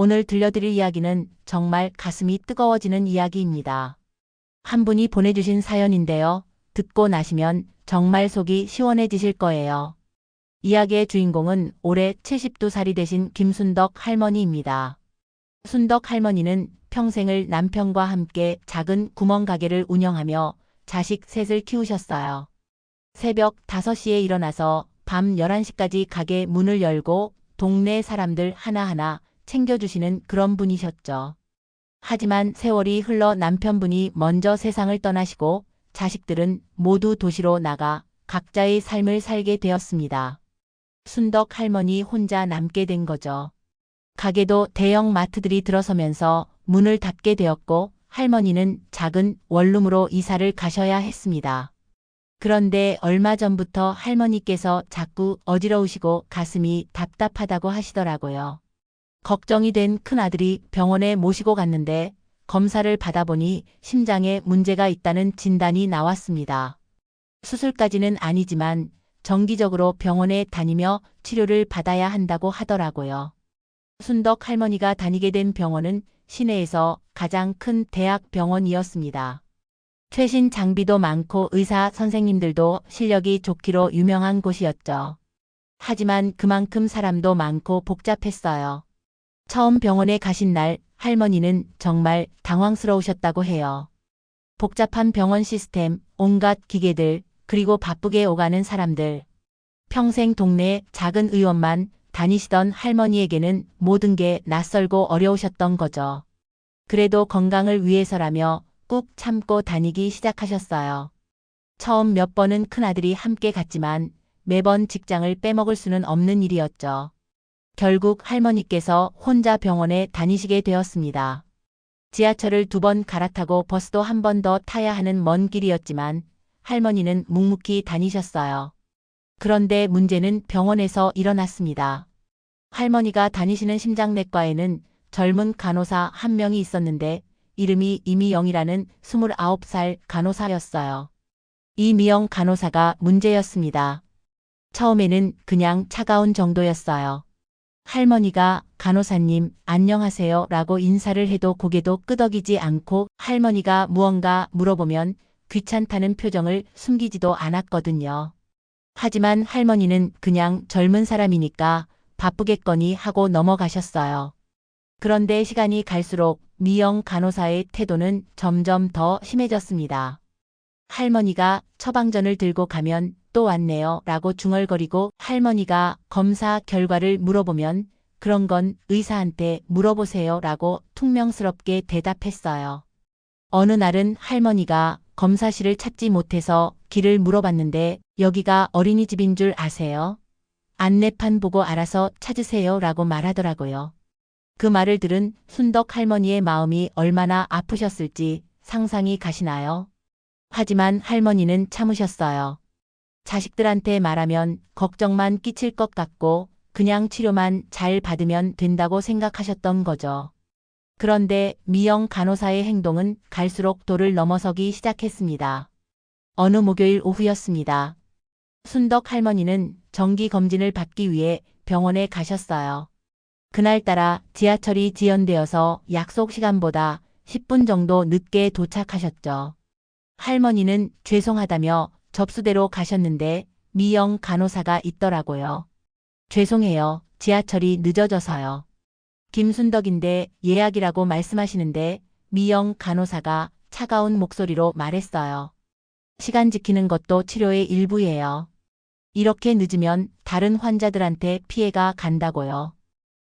오늘 들려드릴 이야기는 정말 가슴이 뜨거워지는 이야기입니다. 한 분이 보내주신 사연인데요. 듣고 나시면 정말 속이 시원해지실 거예요. 이야기의 주인공은 올해 72살이 되신 김순덕 할머니입니다. 순덕 할머니는 평생을 남편과 함께 작은 구멍 가게를 운영하며 자식 셋을 키우셨어요. 새벽 5시에 일어나서 밤 11시까지 가게 문을 열고 동네 사람들 하나하나 챙겨주시는 그런 분이셨죠. 하지만 세월이 흘러 남편분이 먼저 세상을 떠나시고 자식들은 모두 도시로 나가 각자의 삶을 살게 되었습니다. 순덕 할머니 혼자 남게 된 거죠. 가게도 대형 마트들이 들어서면서 문을 닫게 되었고 할머니는 작은 원룸으로 이사를 가셔야 했습니다. 그런데 얼마 전부터 할머니께서 자꾸 어지러우시고 가슴이 답답하다고 하시더라고요. 걱정이 된 큰아들이 병원에 모시고 갔는데 검사를 받아보니 심장에 문제가 있다는 진단이 나왔습니다. 수술까지는 아니지만 정기적으로 병원에 다니며 치료를 받아야 한다고 하더라고요. 순덕 할머니가 다니게 된 병원은 시내에서 가장 큰 대학 병원이었습니다. 최신 장비도 많고 의사 선생님들도 실력이 좋기로 유명한 곳이었죠. 하지만 그만큼 사람도 많고 복잡했어요. 처음 병원에 가신 날 할머니는 정말 당황스러우셨다고 해요. 복잡한 병원 시스템, 온갖 기계들, 그리고 바쁘게 오가는 사람들. 평생 동네 작은 의원만 다니시던 할머니에게는 모든 게 낯설고 어려우셨던 거죠. 그래도 건강을 위해서라며 꾹 참고 다니기 시작하셨어요. 처음 몇 번은 큰아들이 함께 갔지만 매번 직장을 빼먹을 수는 없는 일이었죠. 결국 할머니께서 혼자 병원에 다니시게 되었습니다. 지하철을 두 번 갈아타고 버스도 한 번 더 타야 하는 먼 길이었지만 할머니는 묵묵히 다니셨어요. 그런데 문제는 병원에서 일어났습니다. 할머니가 다니시는 심장내과에는 젊은 간호사 한 명이 있었는데 이름이 이미영이라는 29살 간호사였어요. 이미영 간호사가 문제였습니다. 처음에는 그냥 차가운 정도였어요. 할머니가 간호사님 안녕하세요 라고 인사를 해도 고개도 끄덕이지 않고 할머니가 무언가 물어보면 귀찮다는 표정을 숨기지도 않았거든요. 하지만 할머니는 그냥 젊은 사람이니까 바쁘겠거니 하고 넘어가셨어요. 그런데 시간이 갈수록 미영 간호사의 태도는 점점 더 심해졌습니다. 할머니가 처방전을 들고 가면 또 왔네요 라고 중얼거리고 할머니가 검사 결과를 물어보면 그런 건 의사한테 물어보세요 라고 퉁명스럽게 대답했어요. 어느 날은 할머니가 검사실을 찾지 못해서 길을 물어봤는데 여기가 어린이집인 줄 아세요? 안내판 보고 알아서 찾으세요 라고 말하더라고요. 그 말을 들은 순덕 할머니의 마음이 얼마나 아프셨을지 상상이 가시나요? 하지만 할머니는 참으셨어요. 자식들한테 말하면 걱정만 끼칠 것 같고 그냥 치료만 잘 받으면 된다고 생각하셨던 거죠. 그런데 미영 간호사의 행동은 갈수록 도를 넘어서기 시작했습니다. 어느 목요일 오후였습니다. 순덕 할머니는 정기 검진을 받기 위해 병원에 가셨어요. 그날따라 지하철이 지연되어서 약속 시간보다 10분 정도 늦게 도착하셨죠. 할머니는 죄송하다며 접수대로 가셨는데 미영 간호사가 있더라고요. 죄송해요. 지하철이 늦어져서요. 김순덕인데 예약이라고 말씀하시는데 미영 간호사가 차가운 목소리로 말했어요. 시간 지키는 것도 치료의 일부예요. 이렇게 늦으면 다른 환자들한테 피해가 간다고요.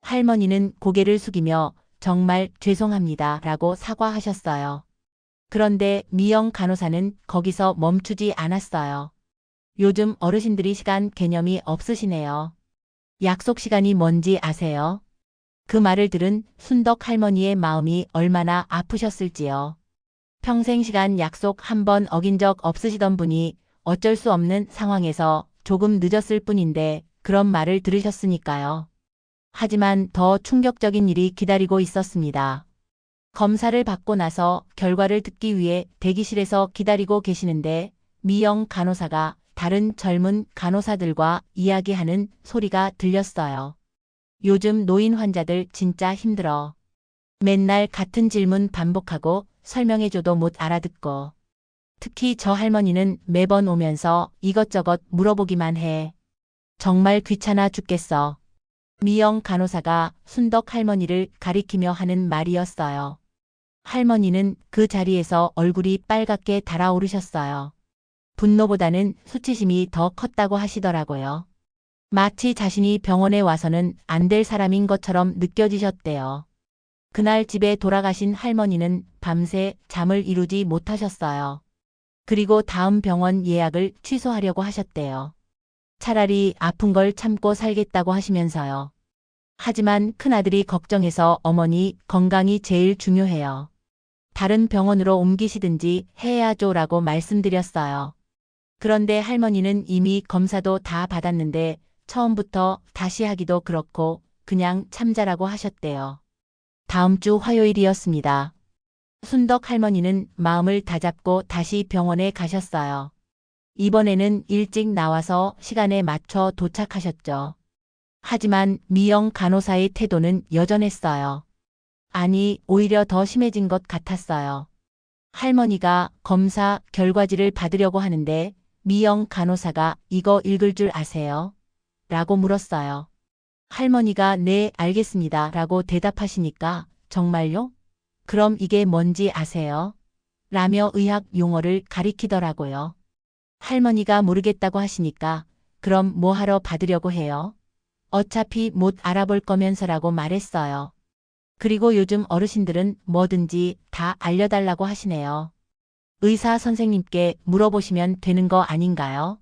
할머니는 고개를 숙이며 정말 죄송합니다 라고 사과하셨어요. 그런데 미영 간호사는 거기서 멈추지 않았어요. 요즘 어르신들이 시간 개념이 없으시네요. 약속 시간이 뭔지 아세요? 그 말을 들은 순덕 할머니의 마음이 얼마나 아프셨을지요. 평생 시간 약속 한 번 어긴 적 없으시던 분이 어쩔 수 없는 상황에서 조금 늦었을 뿐인데 그런 말을 들으셨으니까요. 하지만 더 충격적인 일이 기다리고 있었습니다. 검사를 받고 나서 결과를 듣기 위해 대기실에서 기다리고 계시는데 미영 간호사가 다른 젊은 간호사들과 이야기하는 소리가 들렸어요. 요즘 노인 환자들 진짜 힘들어. 맨날 같은 질문 반복하고 설명해줘도 못 알아듣고. 특히 저 할머니는 매번 오면서 이것저것 물어보기만 해. 정말 귀찮아 죽겠어. 미영 간호사가 순덕 할머니를 가리키며 하는 말이었어요. 할머니는 그 자리에서 얼굴이 빨갛게 달아오르셨어요. 분노보다는 수치심이 더 컸다고 하시더라고요. 마치 자신이 병원에 와서는 안 될 사람인 것처럼 느껴지셨대요. 그날 집에 돌아가신 할머니는 밤새 잠을 이루지 못하셨어요. 그리고 다음 병원 예약을 취소하려고 하셨대요. 차라리 아픈 걸 참고 살겠다고 하시면서요. 하지만 큰아들이 걱정해서 어머니 건강이 제일 중요해요. 다른 병원으로 옮기시든지 해야죠라고 말씀드렸어요. 그런데 할머니는 이미 검사도 다 받았는데 처음부터 다시 하기도 그렇고 그냥 참자라고 하셨대요. 다음 주 화요일이었습니다. 순덕 할머니는 마음을 다잡고 다시 병원에 가셨어요. 이번에는 일찍 나와서 시간에 맞춰 도착하셨죠. 하지만 미영 간호사의 태도는 여전했어요. 아니, 오히려 더 심해진 것 같았어요. 할머니가 검사 결과지를 받으려고 하는데 미영 간호사가 이거 읽을 줄 아세요? 라고 물었어요. 할머니가 네, 알겠습니다. 라고 대답하시니까 정말요? 그럼 이게 뭔지 아세요? 라며 의학 용어를 가리키더라고요. 할머니가 모르겠다고 하시니까 그럼 뭐 하러 받으려고 해요? 어차피 못 알아볼 거면서라고 말했어요. 그리고 요즘 어르신들은 뭐든지 다 알려달라고 하시네요. 의사 선생님께 물어보시면 되는 거 아닌가요?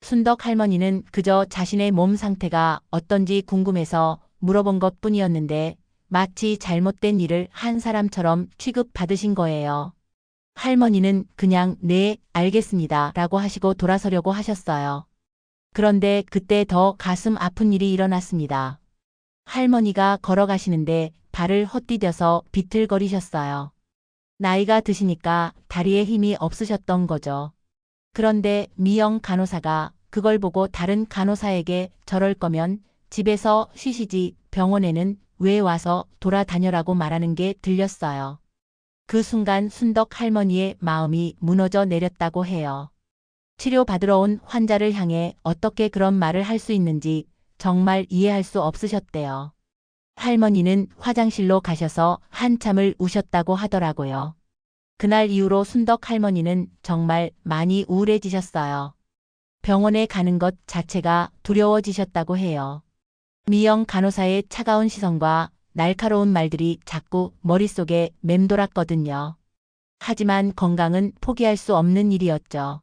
순덕 할머니는 그저 자신의 몸 상태가 어떤지 궁금해서 물어본 것 뿐이었는데 마치 잘못된 일을 한 사람처럼 취급받으신 거예요. 할머니는 그냥 네, 알겠습니다 라고 하시고 돌아서려고 하셨어요. 그런데 그때 더 가슴 아픈 일이 일어났습니다. 할머니가 걸어가시는데 발을 헛디뎌서 비틀거리셨어요. 나이가 드시니까 다리에 힘이 없으셨던 거죠. 그런데 미영 간호사가 그걸 보고 다른 간호사에게 저럴 거면 집에서 쉬시지 병원에는 왜 와서 돌아다녀라고 말하는 게 들렸어요. 그 순간 순덕 할머니의 마음이 무너져 내렸다고 해요. 치료받으러 온 환자를 향해 어떻게 그런 말을 할 수 있는지 정말 이해할 수 없으셨대요. 할머니는 화장실로 가셔서 한참을 우셨다고 하더라고요. 그날 이후로 순덕 할머니는 정말 많이 우울해지셨어요. 병원에 가는 것 자체가 두려워지셨다고 해요. 미영 간호사의 차가운 시선과 날카로운 말들이 자꾸 머릿속에 맴돌았거든요. 하지만 건강은 포기할 수 없는 일이었죠.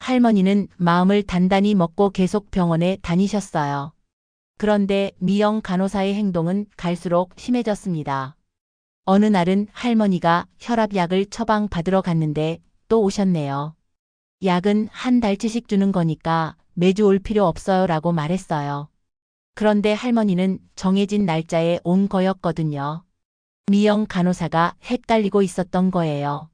할머니는 마음을 단단히 먹고 계속 병원에 다니셨어요. 그런데 미영 간호사의 행동은 갈수록 심해졌습니다. 어느 날은 할머니가 혈압약을 처방 받으러 갔는데 또 오셨네요. 약은 한 달치씩 주는 거니까 매주 올 필요 없어요 라고 말했어요. 그런데 할머니는 정해진 날짜에 온 거였거든요. 미영 간호사가 헷갈리고 있었던 거예요.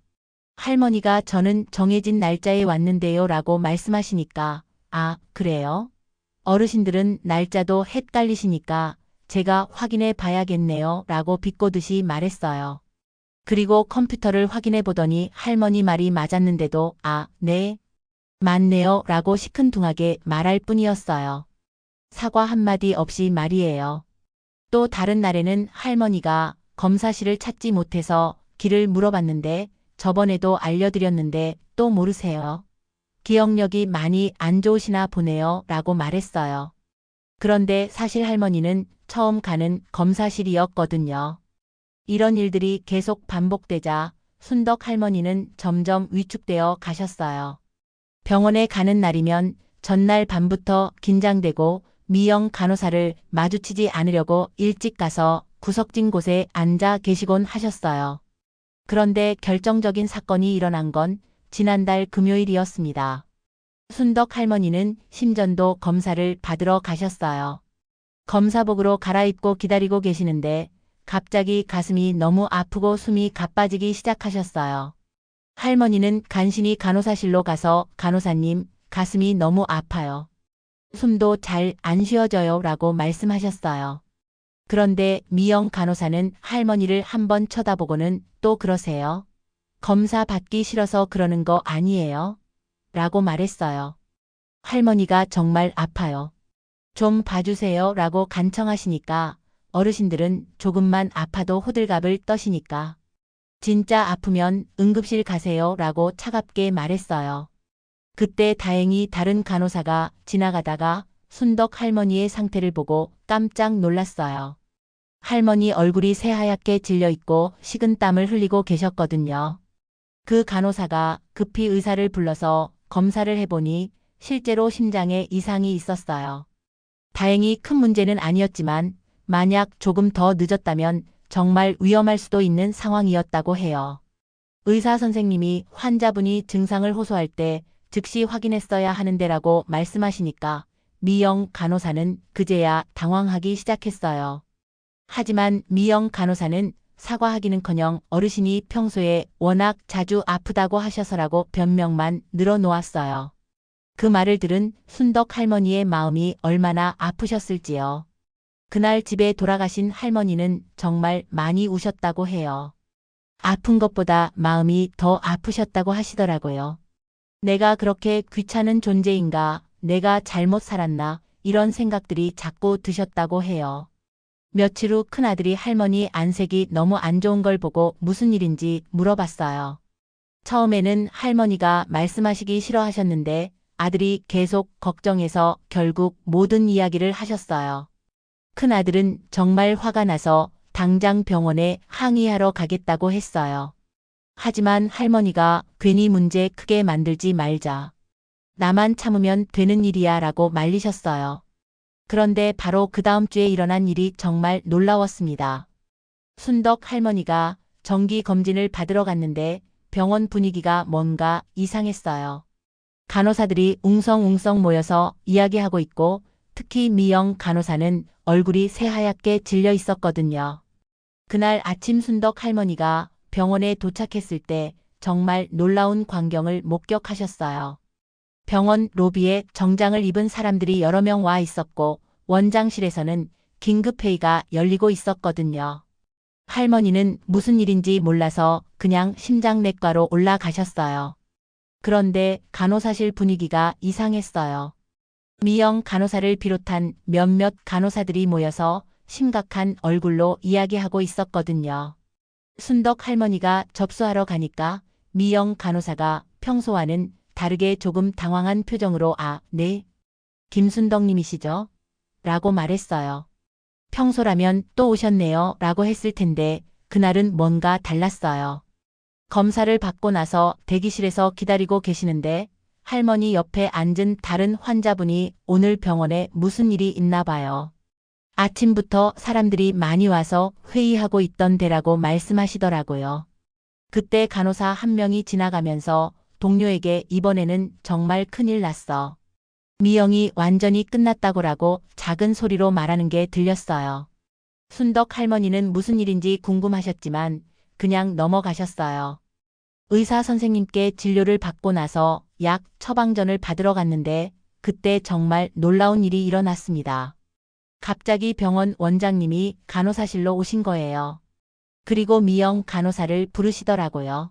할머니가 저는 정해진 날짜에 왔는데요 라고 말씀하시니까, 아, 그래요? 어르신들은 날짜도 헷갈리시니까 제가 확인해 봐야겠네요 라고 비꼬듯이 말했어요. 그리고 컴퓨터를 확인해 보더니 할머니 말이 맞았는데도 아, 네. 맞네요 라고 시큰둥하게 말할 뿐이었어요. 사과 한마디 없이 말이에요. 또 다른 날에는 할머니가 검사실을 찾지 못해서 길을 물어봤는데 저번에도 알려드렸는데 또 모르세요. 기억력이 많이 안 좋으시나 보네요 라고 말했어요. 그런데 사실 할머니는 처음 가는 검사실이었거든요. 이런 일들이 계속 반복되자 순덕 할머니는 점점 위축되어 가셨어요. 병원에 가는 날이면 전날 밤부터 긴장되고 미영 간호사를 마주치지 않으려고 일찍 가서 구석진 곳에 앉아 계시곤 하셨어요. 그런데 결정적인 사건이 일어난 건 지난달 금요일이었습니다. 순덕 할머니는 심전도 검사를 받으러 가셨어요. 검사복으로 갈아입고 기다리고 계시는데 갑자기 가슴이 너무 아프고 숨이 가빠지기 시작하셨어요. 할머니는 간신히 간호사실로 가서 간호사님, 가슴이 너무 아파요. 숨도 잘 안 쉬어져요 라고 말씀하셨어요. 그런데 미영 간호사는 할머니를 한번 쳐다보고는 또 그러세요. 검사 받기 싫어서 그러는 거 아니에요? 라고 말했어요. 할머니가 정말 아파요. 좀 봐주세요 라고 간청하시니까 어르신들은 조금만 아파도 호들갑을 떠시니까 진짜 아프면 응급실 가세요 라고 차갑게 말했어요. 그때 다행히 다른 간호사가 지나가다가 순덕 할머니의 상태를 보고 깜짝 놀랐어요. 할머니 얼굴이 새하얗게 질려 있고 식은 땀을 흘리고 계셨거든요. 그 간호사가 급히 의사를 불러서 검사를 해보니 실제로 심장에 이상이 있었어요. 다행히 큰 문제는 아니었지만 만약 조금 더 늦었다면 정말 위험할 수도 있는 상황이었다고 해요. 의사 선생님이 환자분이 증상을 호소할 때 즉시 확인했어야 하는데라고 말씀하시니까 미영 간호사는 그제야 당황하기 시작했어요. 하지만 미영 간호사는 사과하기는커녕 어르신이 평소에 워낙 자주 아프다고 하셔서라고 변명만 늘어놓았어요. 그 말을 들은 순덕 할머니의 마음이 얼마나 아프셨을지요. 그날 집에 돌아가신 할머니는 정말 많이 우셨다고 해요. 아픈 것보다 마음이 더 아프셨다고 하시더라고요. 내가 그렇게 귀찮은 존재인가, 내가 잘못 살았나, 이런 생각들이 자꾸 드셨다고 해요. 며칠 후 큰아들이 할머니 안색이 너무 안 좋은 걸 보고 무슨 일인지 물어봤어요. 처음에는 할머니가 말씀하시기 싫어하셨는데 아들이 계속 걱정해서 결국 모든 이야기를 하셨어요. 큰아들은 정말 화가 나서 당장 병원에 항의하러 가겠다고 했어요. 하지만 할머니가 괜히 문제 크게 만들지 말자. 나만 참으면 되는 일이야 라고 말리셨어요. 그런데 바로 그 다음 주에 일어난 일이 정말 놀라웠습니다. 순덕 할머니가 정기 검진을 받으러 갔는데 병원 분위기가 뭔가 이상했어요. 간호사들이 웅성웅성 모여서 이야기하고 있고 특히 미영 간호사는 얼굴이 새하얗게 질려 있었거든요. 그날 아침 순덕 할머니가 병원에 도착했을 때 정말 놀라운 광경을 목격하셨어요. 병원 로비에 정장을 입은 사람들이 여러 명 와 있었고 원장실에서는 긴급회의가 열리고 있었거든요. 할머니는 무슨 일인지 몰라서 그냥 심장내과로 올라가셨어요. 그런데 간호사실 분위기가 이상했어요. 미영 간호사를 비롯한 몇몇 간호사들이 모여서 심각한 얼굴로 이야기하고 있었거든요. 순덕 할머니가 접수하러 가니까 미영 간호사가 평소와는 다르게 조금 당황한 표정으로 아, 네. 김순덕님이시죠? 라고 말했어요. 평소라면 또 오셨네요. 라고 했을 텐데 그날은 뭔가 달랐어요. 검사를 받고 나서 대기실에서 기다리고 계시는데 할머니 옆에 앉은 다른 환자분이 오늘 병원에 무슨 일이 있나 봐요. 아침부터 사람들이 많이 와서 회의하고 있던 데라고 말씀하시더라고요. 그때 간호사 한 명이 지나가면서 동료에게 이번에는 정말 큰일 났어. 미영이 완전히 끝났다고라고 작은 소리로 말하는 게 들렸어요. 순덕 할머니는 무슨 일인지 궁금하셨지만 그냥 넘어가셨어요. 의사 선생님께 진료를 받고 나서 약 처방전을 받으러 갔는데 그때 정말 놀라운 일이 일어났습니다. 갑자기 병원 원장님이 간호사실로 오신 거예요. 그리고 미영 간호사를 부르시더라고요.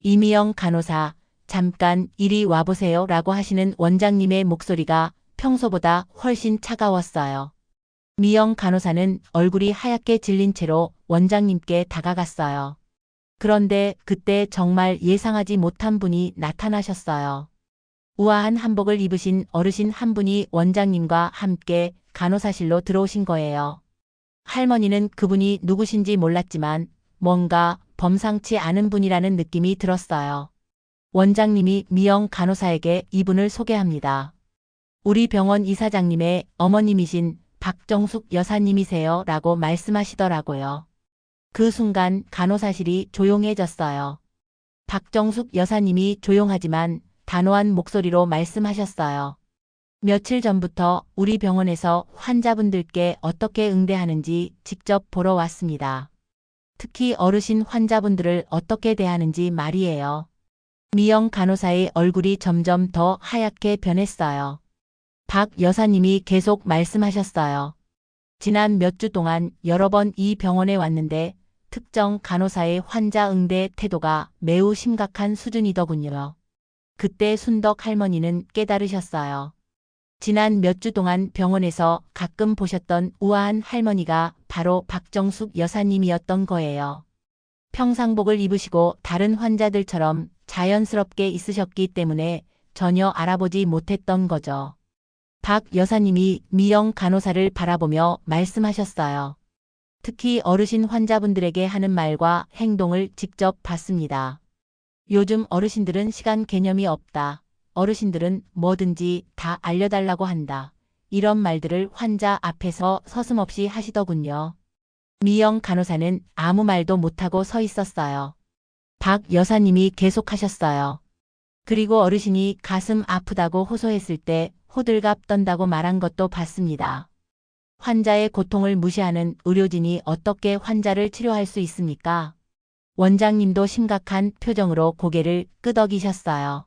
이미영 간호사, 잠깐 이리 와보세요 라고 하시는 원장님의 목소리가 평소보다 훨씬 차가웠어요. 미영 간호사는 얼굴이 하얗게 질린 채로 원장님께 다가갔어요. 그런데 그때 정말 예상하지 못한 분이 나타나셨어요. 우아한 한복을 입으신 어르신 한 분이 원장님과 함께 간호사실로 들어오신 거예요. 할머니는 그분이 누구신지 몰랐지만 뭔가 범상치 않은 분이라는 느낌이 들었어요. 원장님이 미영 간호사에게 이분을 소개합니다. 우리 병원 이사장님의 어머님이신 박정숙 여사님이세요 라고 말씀하시더라고요. 그 순간 간호사실이 조용해졌어요. 박정숙 여사님이 조용하지만 단호한 목소리로 말씀하셨어요. 며칠 전부터 우리 병원에서 환자분들께 어떻게 응대하는지 직접 보러 왔습니다. 특히 어르신 환자분들을 어떻게 대하는지 말이에요. 미영 간호사의 얼굴이 점점 더 하얗게 변했어요. 박 여사님이 계속 말씀하셨어요. 지난 몇 주 동안 여러 번 이 병원에 왔는데 특정 간호사의 환자 응대 태도가 매우 심각한 수준이더군요. 그때 순덕 할머니는 깨달으셨어요. 지난 몇 주 동안 병원에서 가끔 보셨던 우아한 할머니가 바로 박정숙 여사님이었던 거예요. 평상복을 입으시고 다른 환자들처럼 자연스럽게 있으셨기 때문에 전혀 알아보지 못했던 거죠. 박 여사님이 미영 간호사를 바라보며 말씀하셨어요. 특히 어르신 환자분들에게 하는 말과 행동을 직접 봤습니다. 요즘 어르신들은 시간 개념이 없다. 어르신들은 뭐든지 다 알려달라고 한다. 이런 말들을 환자 앞에서 서슴없이 하시더군요. 미영 간호사는 아무 말도 못하고 서 있었어요. 박 여사님이 계속하셨어요. 그리고 어르신이 가슴 아프다고 호소했을 때 호들갑 떤다고 말한 것도 봤습니다. 환자의 고통을 무시하는 의료진이 어떻게 환자를 치료할 수 있습니까? 원장님도 심각한 표정으로 고개를 끄덕이셨어요.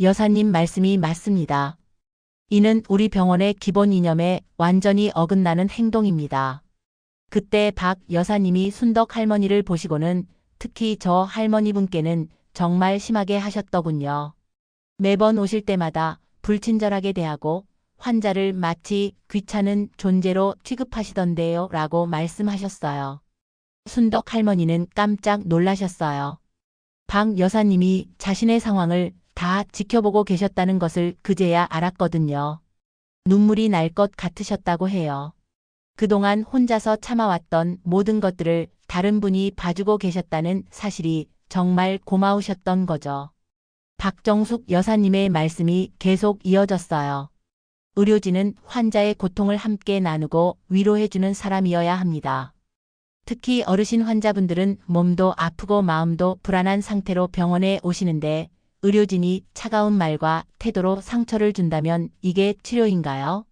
여사님 말씀이 맞습니다. 이는 우리 병원의 기본 이념에 완전히 어긋나는 행동입니다. 그때 박 여사님이 순덕 할머니를 보시고는 특히 저 할머니분께는 정말 심하게 하셨더군요. 매번 오실 때마다 불친절하게 대하고 환자를 마치 귀찮은 존재로 취급하시던데요 라고 말씀하셨어요. 순덕 할머니는 깜짝 놀라셨어요. 박 여사님이 자신의 상황을 다 지켜보고 계셨다는 것을 그제야 알았거든요. 눈물이 날 것 같으셨다고 해요. 그동안 혼자서 참아왔던 모든 것들을 다른 분이 봐주고 계셨다는 사실이 정말 고마우셨던 거죠. 박정숙 여사님의 말씀이 계속 이어졌어요. 의료진은 환자의 고통을 함께 나누고 위로해주는 사람이어야 합니다. 특히 어르신 환자분들은 몸도 아프고 마음도 불안한 상태로 병원에 오시는데 의료진이 차가운 말과 태도로 상처를 준다면 이게 치료인가요?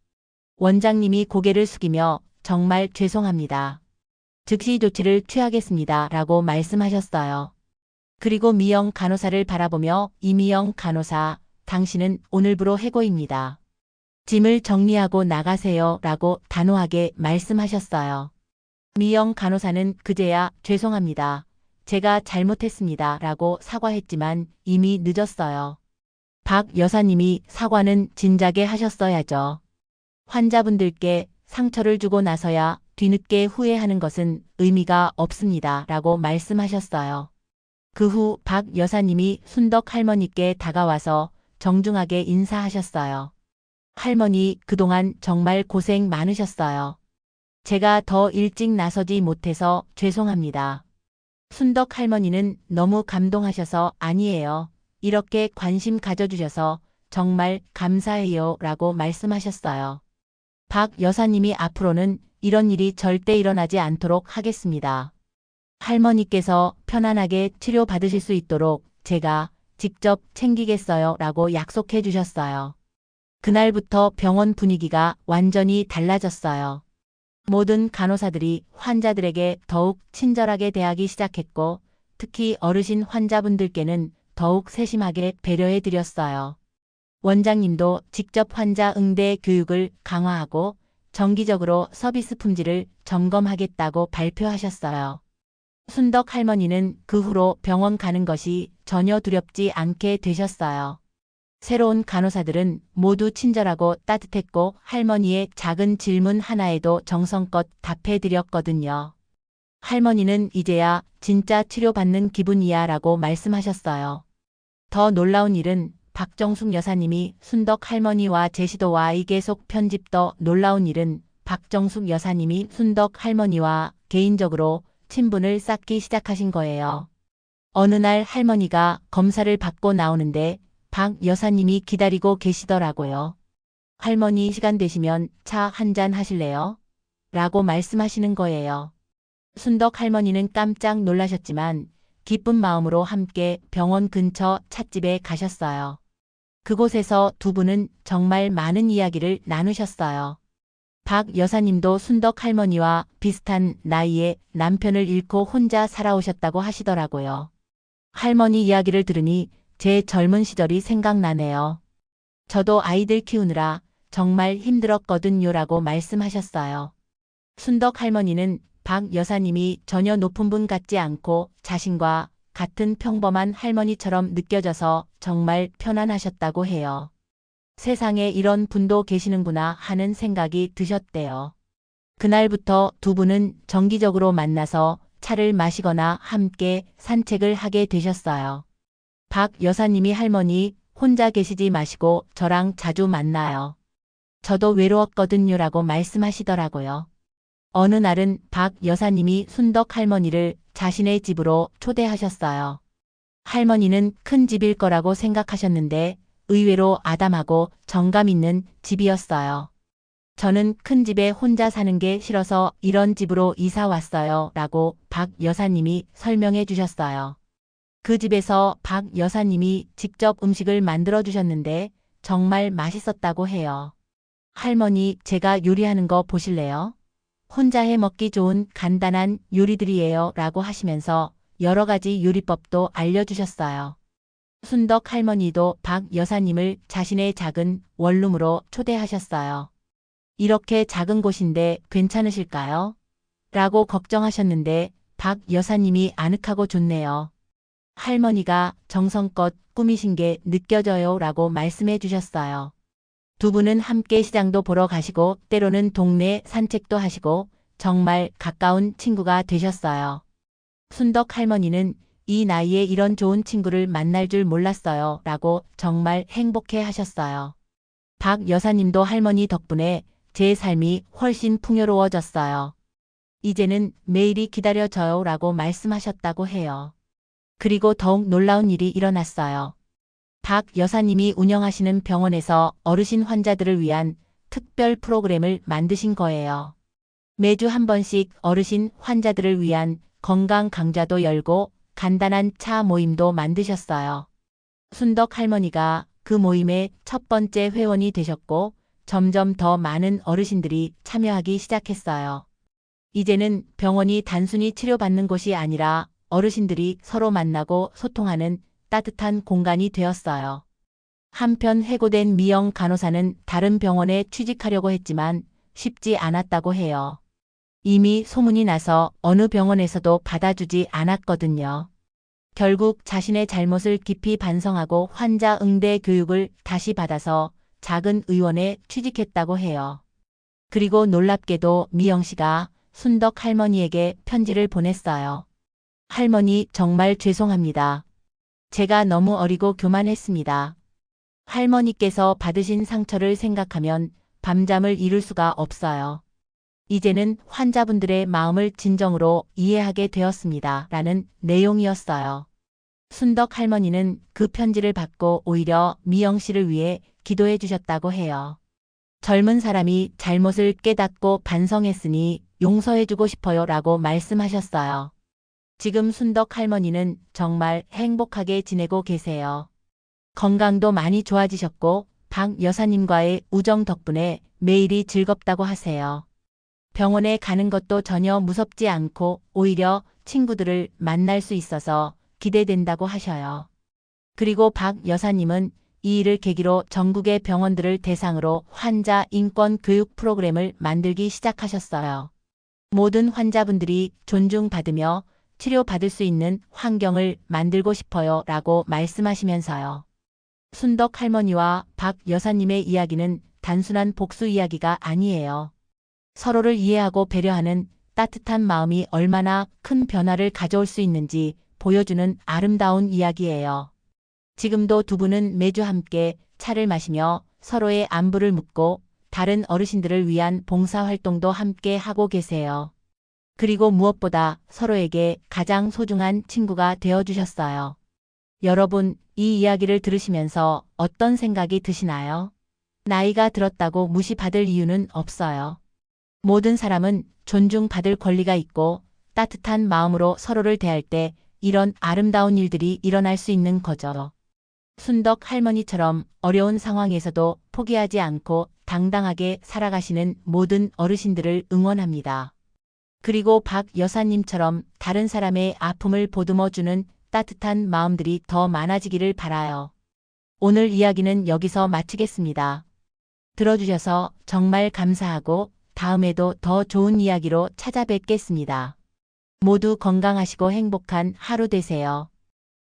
원장님이 고개를 숙이며 정말 죄송합니다. 즉시 조치를 취하겠습니다. 라고 말씀하셨어요. 그리고 미영 간호사를 바라보며 이미영 간호사, 당신은 오늘부로 해고입니다. 짐을 정리하고 나가세요. 라고 단호하게 말씀하셨어요. 미영 간호사는 그제야 죄송합니다. 제가 잘못했습니다. 라고 사과했지만 이미 늦었어요. 박 여사님이 사과는 진작에 하셨어야죠. 환자분들께 상처를 주고 나서야 뒤늦게 후회하는 것은 의미가 없습니다. 라고 말씀하셨어요. 그 후 박 여사님이 순덕 할머니께 다가와서 정중하게 인사하셨어요. 할머니 그동안 정말 고생 많으셨어요. 제가 더 일찍 나서지 못해서 죄송합니다. 순덕 할머니는 너무 감동하셔서 아니에요. 이렇게 관심 가져주셔서 정말 감사해요. 라고 말씀하셨어요. 박 여사님이 앞으로는 이런 일이 절대 일어나지 않도록 하겠습니다. 할머니께서 편안하게 치료받으실 수 있도록 제가 직접 챙기겠어요. 라고 약속해 주셨어요. 그날부터 병원 분위기가 완전히 달라졌어요. 모든 간호사들이 환자들에게 더욱 친절하게 대하기 시작했고 특히 어르신 환자분들께는 더욱 세심하게 배려해 드렸어요. 원장님도 직접 환자 응대 교육을 강화하고 정기적으로 서비스 품질을 점검하겠다고 발표하셨어요. 순덕 할머니는 그 후로 병원 가는 것이 전혀 두렵지 않게 되셨어요. 새로운 간호사들은 모두 친절하고 따뜻했고 할머니의 작은 질문 하나에도 정성껏 답해드렸거든요. 할머니는 이제야 진짜 치료받는 기분이야 라고 말씀하셨어요. 더 놀라운 일은 박정숙 여사님이 순덕 할머니와 제시도와 이 계속 편집 더 놀라운 일은 박정숙 여사님이 순덕 할머니와 개인적으로 친분을 쌓기 시작하신 거예요. 어느 날 할머니가 검사를 받고 나오는데 박 여사님이 기다리고 계시더라고요. 할머니 시간 되시면 차 한 잔 하실래요? 라고 말씀하시는 거예요. 순덕 할머니는 깜짝 놀라셨지만 기쁜 마음으로 함께 병원 근처 찻집에 가셨어요. 그곳에서 두 분은 정말 많은 이야기를 나누셨어요. 박 여사님도 순덕 할머니와 비슷한 나이에 남편을 잃고 혼자 살아오셨다고 하시더라고요. 할머니 이야기를 들으니 제 젊은 시절이 생각나네요. 저도 아이들 키우느라 정말 힘들었거든요 라고 말씀하셨어요. 순덕 할머니는 박 여사님이 전혀 높은 분 같지 않고 자신과 같은 평범한 할머니처럼 느껴져서 정말 편안하셨다고 해요. 세상에 이런 분도 계시는구나 하는 생각이 드셨대요. 그날부터 두 분은 정기적으로 만나서 차를 마시거나 함께 산책을 하게 되셨어요. 박 여사님이 할머니 혼자 계시지 마시고 저랑 자주 만나요. 저도 외로웠거든요 라고 말씀하시더라고요. 어느 날은 박 여사님이 순덕 할머니를 자신의 집으로 초대하셨어요. 할머니는 큰 집일 거라고 생각하셨는데 의외로 아담하고 정감 있는 집이었어요. 저는 큰 집에 혼자 사는 게 싫어서 이런 집으로 이사 왔어요. 라고 박 여사님이 설명해 주셨어요. 그 집에서 박 여사님이 직접 음식을 만들어 주셨는데 정말 맛있었다고 해요. 할머니, 제가 요리하는 거 보실래요? 혼자 해 먹기 좋은 간단한 요리들이에요. 라고 하시면서 여러 가지 요리법도 알려주셨어요. 순덕 할머니도 박 여사님을 자신의 작은 원룸으로 초대하셨어요. 이렇게 작은 곳인데 괜찮으실까요? 라고 걱정하셨는데 박 여사님이 아늑하고 좋네요. 할머니가 정성껏 꾸미신 게 느껴져요 라고 말씀해 주셨어요. 두 분은 함께 시장도 보러 가시고 때로는 동네 산책도 하시고 정말 가까운 친구가 되셨어요. 순덕 할머니는 이 나이에 이런 좋은 친구를 만날 줄 몰랐어요 라고 정말 행복해 하셨어요. 박 여사님도 할머니 덕분에 제 삶이 훨씬 풍요로워졌어요. 이제는 매일이 기다려져요 라고 말씀하셨다고 해요. 그리고 더욱 놀라운 일이 일어났어요. 박 여사님이 운영하시는 병원에서 어르신 환자들을 위한 특별 프로그램을 만드신 거예요. 매주 한 번씩 어르신 환자들을 위한 건강 강좌도 열고 간단한 차 모임도 만드셨어요. 순덕 할머니가 그 모임의 첫 번째 회원이 되셨고 점점 더 많은 어르신들이 참여하기 시작했어요. 이제는 병원이 단순히 치료받는 곳이 아니라 어르신들이 서로 만나고 소통하는 따뜻한 공간이 되었어요. 한편 해고된 미영 간호사는 다른 병원에 취직하려고 했지만 쉽지 않았다고 해요. 이미 소문이 나서 어느 병원에서도 받아주지 않았거든요. 결국 자신의 잘못을 깊이 반성하고 환자 응대 교육을 다시 받아서 작은 의원에 취직했다고 해요. 그리고 놀랍게도 미영 씨가 순덕 할머니에게 편지를 보냈어요. 할머니 정말 죄송합니다. 제가 너무 어리고 교만했습니다. 할머니께서 받으신 상처를 생각하면 밤잠을 이룰 수가 없어요. 이제는 환자분들의 마음을 진정으로 이해하게 되었습니다. 라는 내용이었어요. 순덕 할머니는 그 편지를 받고 오히려 미영 씨를 위해 기도해 주셨다고 해요. 젊은 사람이 잘못을 깨닫고 반성했으니 용서해 주고 싶어요 라고 말씀하셨어요. 지금 순덕 할머니는 정말 행복하게 지내고 계세요. 건강도 많이 좋아지셨고 박 여사님과의 우정 덕분에 매일이 즐겁다고 하세요. 병원에 가는 것도 전혀 무섭지 않고 오히려 친구들을 만날 수 있어서 기대된다고 하셔요. 그리고 박 여사님은 이 일을 계기로 전국의 병원들을 대상으로 환자 인권 교육 프로그램을 만들기 시작하셨어요. 모든 환자분들이 존중받으며 치료받을 수 있는 환경을 만들고 싶어요 라고 말씀하시면서요. 순덕 할머니와 박 여사님의 이야기는 단순한 복수 이야기가 아니에요. 서로를 이해하고 배려하는 따뜻한 마음이 얼마나 큰 변화를 가져올 수 있는지 보여주는 아름다운 이야기예요. 지금도 두 분은 매주 함께 차를 마시며 서로의 안부를 묻고 다른 어르신들을 위한 봉사활동도 함께 하고 계세요. 그리고 무엇보다 서로에게 가장 소중한 친구가 되어주셨어요. 여러분, 이 이야기를 들으시면서 어떤 생각이 드시나요? 나이가 들었다고 무시받을 이유는 없어요. 모든 사람은 존중받을 권리가 있고 따뜻한 마음으로 서로를 대할 때 이런 아름다운 일들이 일어날 수 있는 거죠. 순덕 할머니처럼 어려운 상황에서도 포기하지 않고 당당하게 살아가시는 모든 어르신들을 응원합니다. 그리고 박 여사님처럼 다른 사람의 아픔을 보듬어주는 따뜻한 마음들이 더 많아지기를 바라요. 오늘 이야기는 여기서 마치겠습니다. 들어주셔서 정말 감사하고 다음에도 더 좋은 이야기로 찾아뵙겠습니다. 모두 건강하시고 행복한 하루 되세요.